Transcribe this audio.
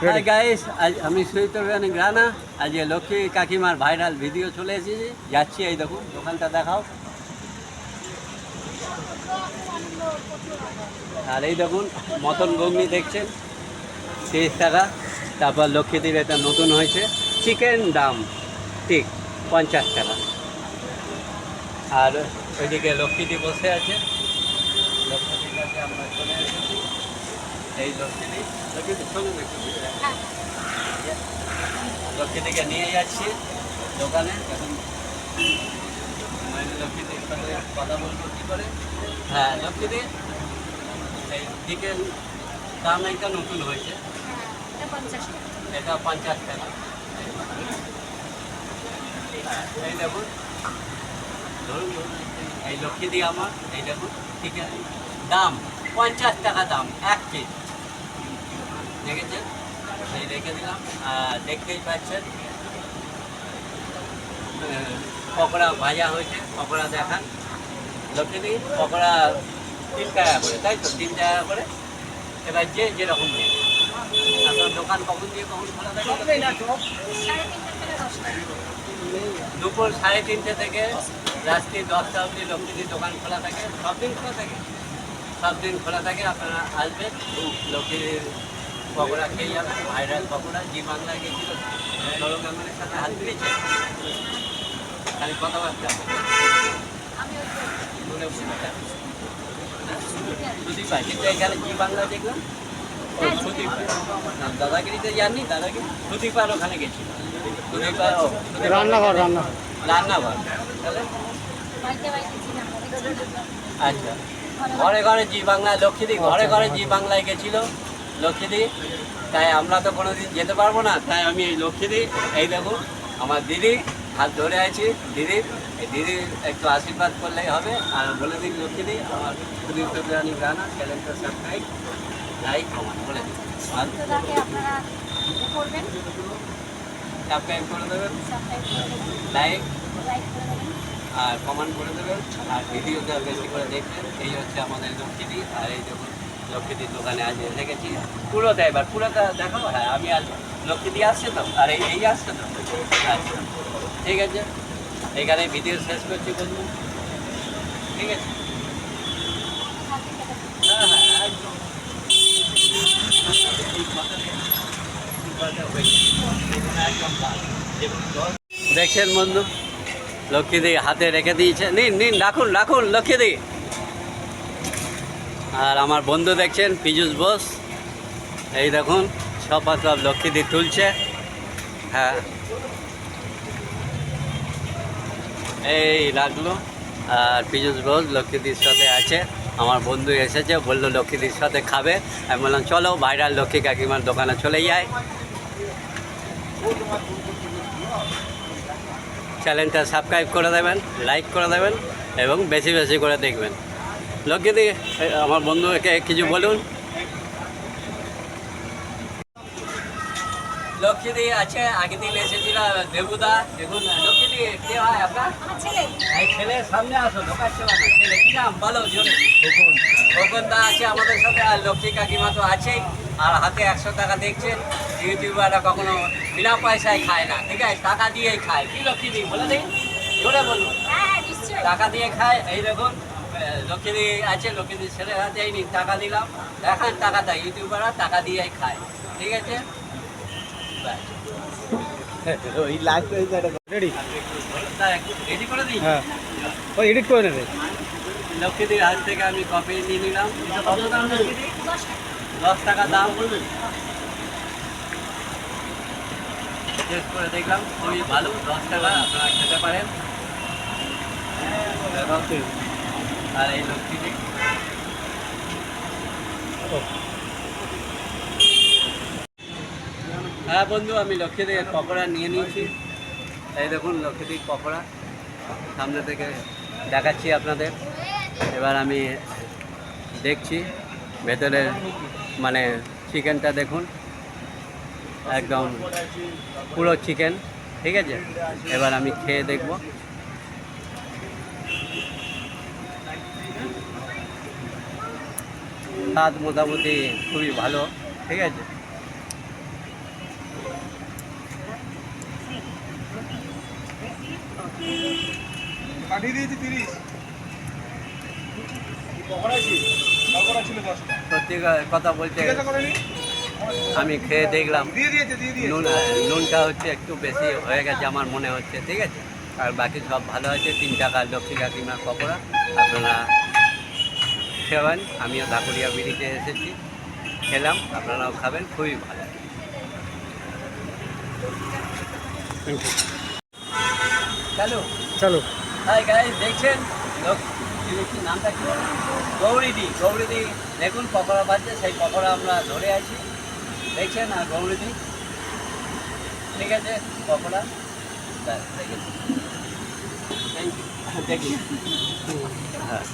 Hi guys আজ আমি সৈতরবানী গ্রানা আজ লক্ষ্মী কাকিমার ভাইরাল ভিডিও চলে এসেছি। যাচ্ছি এই দেখুন, দোকানটা দেখাও। আর এই দেখুন মটন ঘুগনি দেখছেন, তিরিশ টাকা। তারপর লক্ষ্মীদের এটা নতুন হয়েছে। চিকেন দাম ঠিক, পঞ্চাশ টাকা। আর ওইদিকে লক্ষ্মীদি বসে আছে। লক্ষ্মীদির কাছে আমরা চলে এই লক্ষ্মীদি লক্ষ্মীদি চলুন একটু ভিতরে। লক্ষ্মীদিকে নিয়ে যাচ্ছি দোকানে এখন লক্ষ্মীদির সাথে কথা বলব কী করে? হ্যাঁ লক্ষ্মীদি এই চিকেন দাম একটা নতুন হয়েছে। এটা পঞ্চাশ টাকা। হ্যাঁ, এই দেখুন ধরুন এই লক্ষ্মী দিয়ে আমার এই দেখুন ঠিক আছে। দাম পঞ্চাশ টাকা দাম এক কেজি। দেখেছেন এই রেখে দিলাম। আর দেখতেই পাচ্ছেন পকোড়া ভাজা হয়েছে পকোড়া দেখান লক্ষ্মী পকোড়া তিন টাকা করে তাই তো? তিন টাকা করে। এবার যে যেরকম নেবে। আপনার দোকান কখন দিয়ে কখন খোলা থাকে? দুপুর সাড়ে তিনটে থেকে রাত্রি দশটা অবধি লক্ষ্মীদের দোকান খোলা থাকে। সব দিন খোলা থাকে? সব দিন খোলা থাকে আপনারা আসবেন। লক্ষ্মীদের পকোড়া খেয়ে যাবেন ভাইরাল পকোড়া জি বাংলায় গেছিল। গাঙ্গুলির সাথে হাত মিলিয়েছে। খালি কথাবার্তা। মনে সুদীপ ভাই কিন্তু এখানে জি বাংলা দেখলাম? ও সুদীপ ভাই। না, দাদাগিরিতে যাননি দাদাগিরি। সুদীপ ওখানে গেছিল। সুদীপ আর ও, রান্নাঘর রান্না রান্নাঘর। তাহলে? আচ্ছা। ঘরে ঘরে জি বাংলা লক্ষ্মীদি ঘরে ঘরে জি বাংলায় গেছিল। লক্ষ্মীদি তাই আমরা তো কোনোদিন যেতে পারব না তাই আমি এই লক্ষ্মীদি এই দেখুন আমার দিদি হাত ধরে আছি দিদির এই দিদির একটু আশীর্বাদ করলেই হবে আর বলে দিন লক্ষ্মীদি আমার সুদীপ চৌধুরানী গানা চ্যানেলটা সাবস্ক্রাইব লাইক কমান বলে দিন। সাবস্ক্রাইব করে দেবেন। লাইক আর কমেন্ট করে দেবেন। আর ভিডিওটা বেশি করে দেখবেন। এই হচ্ছে আমাদের লক্ষ্মীদি আর এই দেখুন লক্ষ্মীদির দোকানে আজ এসে গেছি। পুরোটা এবার, পুরোটা দেখাবো। হ্যাঁ আমি আর লক্ষ্মীদি আসছে তো? আর, এই আসছে তো? আচ্ছা ঠিক আছে। এখানে ভিডিও শেষ করছি বলুন ঠিক আছে? হ্যাঁ হ্যাঁ একদম। দেখছেন বন্ধু? লক্ষ্মীদি হাতে রেখে দিয়েছে। নিন নিন, রাখুন রাখুন, লক্ষ্মীদি। আর আমার বন্ধু দেখছেন, পীযুষ বোস। এই দেখুন সব সব লক্ষ্মীদি তুলছে। হ্যাঁ। এই রাখল আর পীযুষ বোস লক্ষ্মীদির সাথে আছে। আমার বন্ধু এসেছে, বলল লক্ষ্মীদির সাথে খাবে। আমি বললাম, চলো, ভাইরাল লক্ষ্মী কাকিমার দোকানে চলে যায় চ্যানেলটা সাবস্ক্রাইব করে দেবেন, লাইক করে দেবেন, এবং বেশি বেশি করে দেখবেন। লক্ষ্মীদি এ, আমার বন্ধুকে কিছু বলুন। লক্ষ্মীদি আছে আগের দিন এসেছিল দেবুদা। দেখুন লক্ষ্মীদি কে হয় আপনার? সামনে আসো ঢোকাচ্ছে ছেলে কি নাম? বলো জোরে। খোকন খোকনদা আছে আমাদের সাথে আর লক্ষ্মী কাকিমা তো আছেই আর হাতে একশো টাকা দেখছেন ইউটিউবাররা কখনো বিনা পয়সায় খায় না ঠিক আছে? টাকা দিয়েই খায়। কি লক্ষ্মীদি বলে দিন। জোরে বলুন। টাকা দিয়ে খায় এই দেখুন। লক্ষ্মীদি আছে লক্ষ্মীদি ছেলে হাতে এই টাকা দিলাম। দেখান টাকাটা ইউটিউবাররা টাকা দিয়েই খায়। ঠিক আছে? ওই লাস্ট রেডি রেডি করে দিই? হ্যাঁ। ওই এডিট করে নেবে। লক্ষ্মীদির হাত থেকে আমি কপি নিয়ে নিলাম। দশ টাকা দাম। টেস্ট করে দেখলাম খুবই ভালো। দশ টাকা আপনারা খেতে পারেন। আর এই লক্ষ্মীদি হ্যাঁ বন্ধু, আমি লক্ষ্মীদের পকোড়া নিয়ে নিয়েছি। এই দেখুন লক্ষ্মীদির পকোড়া। সামনে থেকে দেখাচ্ছি আপনাদের। এবার আমি দেখছি, ভেতরে মানে চিকেনটা দেখুন। একদম পুরো চিকেন, ঠিক আছে? এবার আমি খেয়ে দেখব। স্বাদ মোটামুটি খুবই ভালো ঠিক আছে? সত্যি কথা বলতে আমি খেয়ে দেখলাম। নুন নুনটা হচ্ছে একটু বেশি হয়ে গেছে আমার মনে হচ্ছে ঠিক আছে? আর বাকি সব ভালো আছে তিন টাকা লক্ষ্মী কাকিমার পকোড়া। আপনারা খেবেন আমিও ধাকুরিয়া বিড়িতে এসেছি। খেলাম আপনারাও খাবেন খুবই ভালো। চলো। চলো। হাই গাইস দেখছেন? নামটা কি? গৌরীদি। গৌরীদি দেখুন পকোড়া বাজছে সেই পকোড়া আমরা ধরে আছি। দেখছেন? আর গৌরীদি? ঠিক আছে পকোড়া। দেখুন হ্যাঁ।